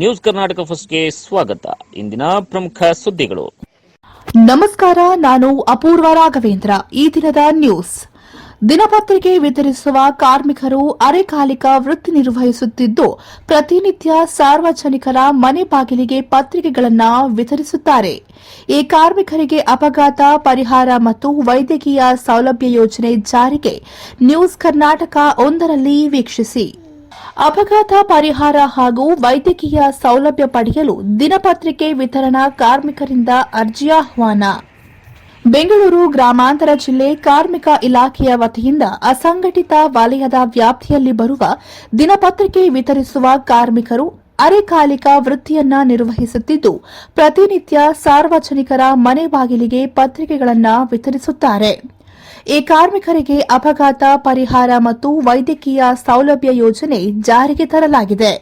News Karnataka ಫಸ್ಟ್ಗೆ ಸ್ವಾಗತ. ಇಂದಿನ ಪ್ರಮುಖ ಸುದ್ದಿಗಳು. ನಮಸ್ಕಾರ, ನಾನು ಅಪೂರ್ವ ರಾಘವೇಂದ್ರ. ಈ ದಿನದ ನ್ಯೂಸ್. ದಿನಪತ್ರಿಕೆ ವಿತರಿಸುವ ಕಾರ್ಮಿಕರು ಅರೆಕಾಲಿಕ ವೃತ್ತಿ ನಿರ್ವಹಿಸುತ್ತಿದ್ದು, ಪ್ರತಿನಿತ್ಯ ಸಾರ್ವಜನಿಕರ ಮನೆ ಬಾಗಿಲಿಗೆ ಪತ್ರಿಕೆಗಳನ್ನು ವಿತರಿಸುತ್ತಾರೆ. ಈ ಕಾರ್ಮಿಕರಿಗೆ ಅಪಘಾತ, ಪರಿಹಾರ ಮತ್ತು ವೈದ್ಯಕೀಯ ಸೌಲಭ್ಯ ಯೋಜನೆ ಜಾರಿಗೆ ನ್ಯೂಸ್ ಕರ್ನಾಟಕ ಒಂದರಲ್ಲಿ ವೀಕ್ಷಿಸಿ. ಅಪಘಾತ ಪರಿಹಾರ ಹಾಗೂ ವೈದ್ಯಕೀಯ ಸೌಲಭ್ಯ ಪಡೆಯಲು ದಿನಪತ್ರಿಕೆ ವಿತರಣಾ ಕಾರ್ಮಿಕರಿಂದ ಅರ್ಜಿ ಆಹ್ವಾನ. ಬೆಂಗಳೂರು ಗ್ರಾಮಾಂತರ ಜಿಲ್ಲೆ ಕಾರ್ಮಿಕ ಇಲಾಖೆಯ ವತಿಯಿಂದ ಅಸಂಘಟಿತ ವಲಯದ ವ್ಯಾಪ್ತಿಯಲ್ಲಿ ಬರುವ ದಿನಪತ್ರಿಕೆ ವಿತರಿಸುವ ಕಾರ್ಮಿಕರು ಅರೆಕಾಲಿಕ ವೃತ್ತಿಯನ್ನ ನಿರ್ವಹಿಸುತ್ತಿದ್ದು, ಪ್ರತಿನಿತ್ಯ ಸಾರ್ವಜನಿಕರ ಮನೆ ಬಾಗಿಲಿಗೆ ಪತ್ರಿಕೆಗಳನ್ನು ವಿತರಿಸುತ್ತಾರೆ. ಈ ಕಾರ್ಮಿಕರಿಗೆ ಅಪಘಾತ ಪರಿಹಾರ ಮತ್ತು ವೈದ್ಯಕೀಯ ಸೌಲಭ್ಯ ಯೋಜನೆ ಜಾರಿಗೆ ತರಲಾಗಿದೆ.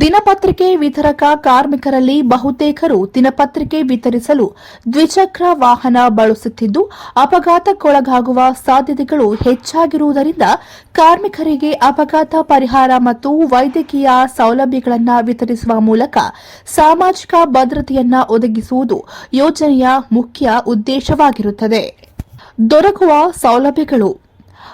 ದಿನಪತ್ರಿಕೆ ವಿತರಕ ಕಾರ್ಮಿಕರಲ್ಲಿ ಬಹುತೇಕರು ದಿನಪತ್ರಿಕೆ ವಿತರಿಸಲು ದ್ವಿಚಕ್ರ ವಾಹನ ಬಳಸುತ್ತಿದ್ದು, ಅಪಘಾತಕ್ಕೊಳಗಾಗುವ ಸಾಧ್ಯತೆಗಳು ಹೆಚ್ಚಾಗಿರುವುದರಿಂದ ಕಾರ್ಮಿಕರಿಗೆ ಅಪಘಾತ ಪರಿಹಾರ ಮತ್ತು ವೈದ್ಯಕೀಯ ಸೌಲಭ್ಯಗಳನ್ನು ವಿತರಿಸುವ ಮೂಲಕ ಸಾಮಾಜಿಕ ಭದ್ರತೆಯನ್ನು ಒದಗಿಸುವುದು ಯೋಜನೆಯ ಮುಖ್ಯ ಉದ್ದೇಶವಾಗಿರುತ್ತದೆ. ದೊರಕುವ ಸೌಲಭ್ಯಗಳು.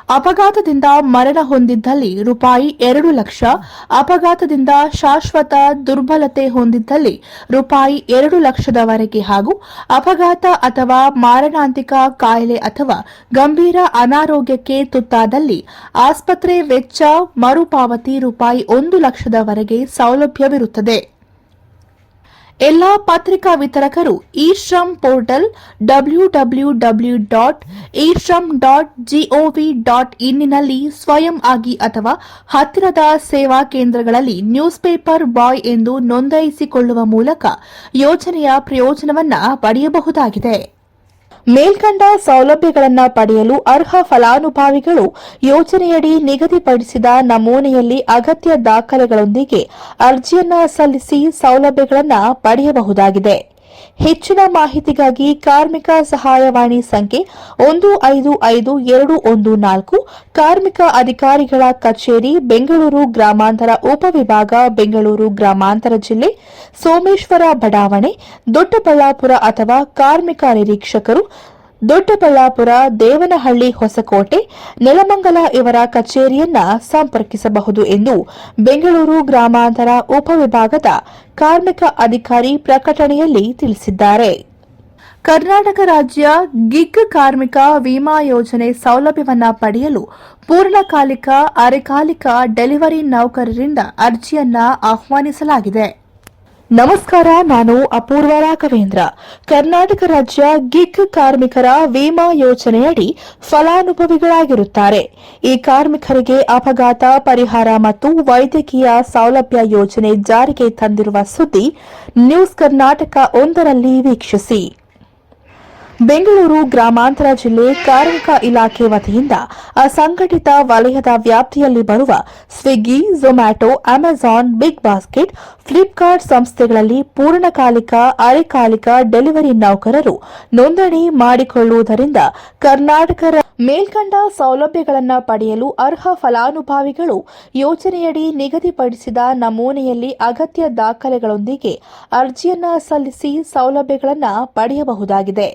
ಅಪಘಾತದಿಂದ ಮರಣ ಹೊಂದಿದ್ದಲ್ಲಿ ರೂಪಾಯಿ ಎರಡು ಲಕ್ಷ, ಅಪಘಾತದಿಂದ ಶಾಶ್ವತ ದುರ್ಬಲತೆ ಹೊಂದಿದ್ದಲ್ಲಿ ರೂಪಾಯಿ ಎರಡು ಲಕ್ಷದವರೆಗೆ ಹಾಗೂ ಅಪಘಾತ ಅಥವಾ ಮಾರಣಾಂತಿಕ ಕಾಯಿಲೆ ಅಥವಾ ಗಂಭೀರ ಅನಾರೋಗ್ಯಕ್ಕೆ ತುತ್ತಾದಲ್ಲಿ ಆಸ್ಪತ್ರೆ ವೆಚ್ಚ ಮರುಪಾವತಿ ರೂಪಾಯಿ ಒಂದು ಲಕ್ಷದವರೆಗೆ ಸೌಲಭ್ಯವಿರುತ್ತದೆ. ಎಲ್ಲಾ ಪತ್ರಿಕಾ ವಿತರಕರು e Shram portal W W W dot e Shram dot G O V dot ಇನ್ನಿನಲ್ಲಿ ಸ್ವಯಂ ಆಗಿ ಅಥವಾ ಹತ್ತಿರದ ಸೇವಾ ಕೇಂದ್ರಗಳಲ್ಲಿ ನ್ಯೂಸ್ ಪೇಪರ್ ಬಾಯ್ ಎಂದು ನೋಂದಾಯಿಸಿಕೊಳ್ಳುವ ಮೂಲಕ ಯೋಜನೆಯ ಪ್ರಯೋಜನವನ್ನು ಪಡೆಯಬಹುದಾಗಿದೆ. ಮೇಲ್ಕಂಡ ಸೌಲಭ್ಯಗಳನ್ನು ಪಡೆಯಲು ಅರ್ಹ ಫಲಾನುಭವಿಗಳು ಯೋಜನೆಯಡಿ ನಿಗದಿಪಡಿಸಿದ ನಮೂನೆಯಲ್ಲಿ ಅಗತ್ಯ ದಾಖಲೆಗಳೊಂದಿಗೆ ಅರ್ಜಿಯನ್ನ ಸಲ್ಲಿಸಿ ಸೌಲಭ್ಯಗಳನ್ನು ಪಡೆಯಬಹುದಾಗಿದೆ. ಹೆಚ್ಚಿನ ಮಾಹಿತಿಗಾಗಿ ಕಾರ್ಮಿಕ ಸಹಾಯವಾಣಿ ಸಂಖ್ಯೆ ಒಂದು ಐದು ಐದು ಎರಡು ಒಂದು ನಾಲ್ಕು, ಕಾರ್ಮಿಕ ಅಧಿಕಾರಿಗಳ ಕಚೇರಿ, ಬೆಂಗಳೂರು ಗ್ರಾಮಾಂತರ ಉಪವಿಭಾಗ, ಬೆಂಗಳೂರು ಗ್ರಾಮಾಂತರ ಜಿಲ್ಲೆ, ಸೋಮೇಶ್ವರ ಬಡಾವಣೆ, ದೊಡ್ಡಬಳ್ಳಾಪುರ ಅಥವಾ ಕಾರ್ಮಿಕ ನಿರೀಕ್ಷಕರು ದೊಡ್ಡಬಳ್ಳಾಪುರ ದೇವನಹಳ್ಳಿ ಹೊಸಕೋಟೆ, ನೆಲಮಂಗಲ ಇವರ ಕಚೇರಿಯನ್ನ ಸಂಪರ್ಕಿಸಬಹುದು ಎಂದು ಬೆಂಗಳೂರು ಗ್ರಾಮಾಂತರ ಉಪವಿಭಾಗದ ಕಾರ್ಮಿಕ ಅಧಿಕಾರಿ ಪ್ರಕಟಣೆಯಲ್ಲಿ ತಿಳಿಸಿದ್ದಾರೆ. ಕರ್ನಾಟಕ ರಾಜ್ಯ ಗಿಗ್ ಕಾರ್ಮಿಕ ವಿಮಾ ಯೋಜನೆ ಸೌಲಭ್ಯವನ್ನು ಪಡೆಯಲು ಪೂರ್ಣಕಾಲಿಕ ಅರೆಕಾಲಿಕ ಡೆಲಿವರಿ ನೌಕರರಿಂದ ಅರ್ಜಿಯನ್ನ ಆಹ್ವಾನಿಸಲಾಗಿದೆ. ನಮಸ್ಕಾರ, ನಾನು ಅಪೂರ್ವ ರಾಘವೇಂದ್ರ. ಕರ್ನಾಟಕ ರಾಜ್ಯ ಗಿಗ್ ಕಾರ್ಮಿಕರ ವಿಮಾ ಯೋಜನೆಯಡಿ ಫಲಾನುಭವಿಗಳಾಗಿರುತ್ತಾರೆ. ಈ ಕಾರ್ಮಿಕರಿಗೆ ಅಪಘಾತ, ಪರಿಹಾರ ಮತ್ತು ವೈದ್ಯಕೀಯ ಸೌಲಭ್ಯ ಯೋಜನೆ ಜಾರಿಗೆ ತಂದಿರುವ ಸುದ್ದಿ ನ್ಯೂಸ್ ಕರ್ನಾಟಕ ಒಂದರಲ್ಲಿ ವೀಕ್ಷಿಸಿ. ಬೆಂಗಳೂರು ಗ್ರಾಮಾಂತರ ಜಿಲ್ಲೆ ಕಾರ್ಮಿಕ ಇಲಾಖೆ ವತಿಯಿಂದ ಅಸಂಘಟಿತ ವಲಯದ ವ್ಯಾಪ್ತಿಯಲ್ಲಿ ಬರುವ Swiggy, Zomato, Amazon, Big Basket, Flipkart ಸಂಸ್ಥೆಗಳಲ್ಲಿ ಪೂರ್ಣಕಾಲಿಕ, ಅರೆಕಾಲಿಕ ಡೆಲಿವರಿ ನೌಕರರು ನೋಂದಣಿ ಮಾಡಿಕೊಳ್ಳುವುದರಿಂದ ಕರ್ನಾಟಕ ಮೇಲ್ಕಂಡ ಸೌಲಭ್ಯಗಳನ್ನು ಪಡೆಯಲು ಅರ್ಹ ಫಲಾನುಭವಿಗಳು ಯೋಜನೆಯಡಿ ನಿಗದಿಪಡಿಸಿದ ನಮೂನೆಯಲ್ಲಿ ಅಗತ್ಯ ದಾಖಲೆಗಳೊಂದಿಗೆ ಅರ್ಜಿಯನ್ನು ಸಲ್ಲಿಸಿ ಸೌಲಭ್ಯಗಳನ್ನು ಪಡೆಯಬಹುದಾಗಿದೆ.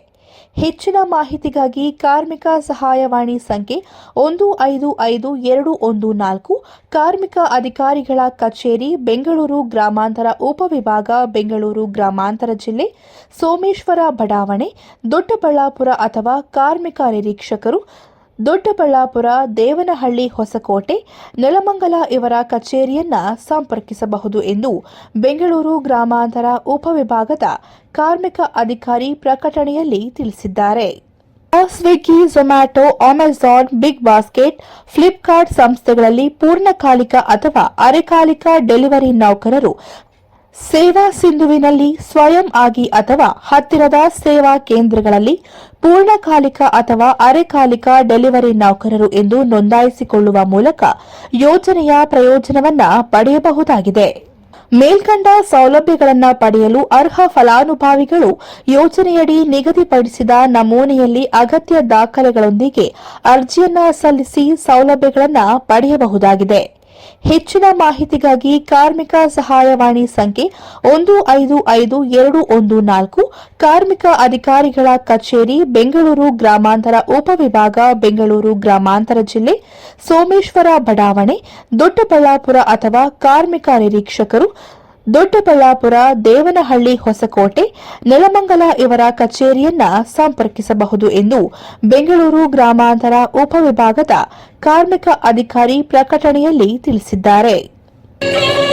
ಹೆಚ್ಚಿನ ಮಾಹಿತಿಗಾಗಿ ಕಾರ್ಮಿಕ ಸಹಾಯವಾಣಿ ಸಂಖ್ಯೆ ಒಂದು ಐದು ಐದು ಎರಡು ಒಂದು ನಾಲ್ಕು, ಕಾರ್ಮಿಕ ಅಧಿಕಾರಿಗಳ ಕಚೇರಿ, ಬೆಂಗಳೂರು ಗ್ರಾಮಾಂತರ ಉಪವಿಭಾಗ, ಬೆಂಗಳೂರು ಗ್ರಾಮಾಂತರ ಜಿಲ್ಲೆ, ಸೋಮೇಶ್ವರ ಬಡಾವಣೆ, ದೊಡ್ಡಬಳ್ಳಾಪುರ ಅಥವಾ ಕಾರ್ಮಿಕ ನಿರೀಕ್ಷಕರು ದೊಡ್ಡಬಳ್ಳಾಪುರ ದೇವನಹಳ್ಳಿ ಹೊಸಕೋಟೆ, ನೆಲಮಂಗಲ ಇವರ ಕಚೇರಿಯನ್ನ ಸಂಪರ್ಕಿಸಬಹುದು ಎಂದು ಬೆಂಗಳೂರು ಗ್ರಾಮಾಂತರ ಉಪವಿಭಾಗದ ಕಾರ್ಮಿಕ ಅಧಿಕಾರಿ ಪ್ರಕಟಣೆಯಲ್ಲಿ ತಿಳಿಸಿದ್ದಾರೆ. Swiggy Zomato Amazon Big Basket Flipkart ಸಂಸ್ಥೆಗಳಲ್ಲಿ ಪೂರ್ಣಕಾಲಿಕ ಅಥವಾ ಅರೆಕಾಲಿಕ ಡೆಲಿವರಿ ನೌಕರರು ಸೇವಾ ಸಿಂಧುವಿನಲ್ಲಿ ಸ್ವಯಂ ಆಗಿ ಅಥವಾ ಹತ್ತಿರದ ಸೇವಾ ಕೇಂದ್ರಗಳಲ್ಲಿ ಪೂರ್ಣಕಾಲಿಕ ಅಥವಾ ಅರೆಕಾಲಿಕ ಡೆಲಿವರಿ ನೌಕರರು ಎಂದು ನೋಂದಾಯಿಸಿಕೊಳ್ಳುವ ಮೂಲಕ ಯೋಜನೆಯ ಪ್ರಯೋಜನವನ್ನು ಪಡೆಯಬಹುದಾಗಿದೆ. ಮೇಲ್ಕಂಡ ಸೌಲಭ್ಯಗಳನ್ನು ಪಡೆಯಲು ಅರ್ಹ ಫಲಾನುಭವಿಗಳು ಯೋಜನೆಯಡಿ ನಿಗದಿಪಡಿಸಿದ ನಮೂನೆಯಲ್ಲಿ ಅಗತ್ಯ ದಾಖಲೆಗಳೊಂದಿಗೆ ಅರ್ಜಿಯನ್ನು ಸಲ್ಲಿಸಿ ಸೌಲಭ್ಯಗಳನ್ನು ಪಡೆಯಬಹುದಾಗಿದೆ. ಹೆಚ್ಚಿನ ಮಾಹಿತಿಗಾಗಿ ಕಾರ್ಮಿಕ ಸಹಾಯವಾಣಿ ಸಂಖ್ಯೆ ಒಂದು ಐದು ಐದು ಎರಡು ಒಂದು ನಾಲ್ಕು, ಕಾರ್ಮಿಕ ಅಧಿಕಾರಿಗಳ ಕಚೇರಿ, ಬೆಂಗಳೂರು ಗ್ರಾಮಾಂತರ ಉಪವಿಭಾಗ, ಬೆಂಗಳೂರು ಗ್ರಾಮಾಂತರ ಜಿಲ್ಲೆ, ಸೋಮೇಶ್ವರ ಬಡಾವಣೆ, ದೊಡ್ಡಬಳ್ಳಾಪುರ ಅಥವಾ ಕಾರ್ಮಿಕ ನಿರೀಕ್ಷಕರು ದೊಡ್ಡಬಳ್ಳಾಪುರ ದೇವನಹಳ್ಳಿ ಹೊಸಕೋಟೆ, ನೆಲಮಂಗಲ ಇವರ ಕಚೇರಿಯನ್ನ ಸಂಪರ್ಕಿಸಬಹುದು ಎಂದು ಬೆಂಗಳೂರು ಗ್ರಾಮಾಂತರ ಉಪವಿಭಾಗದ ಕಾರ್ಮಿಕ ಅಧಿಕಾರಿ ಪ್ರಕಟಣೆಯಲ್ಲಿ ತಿಳಿಸಿದ್ದಾರೆ ಿ.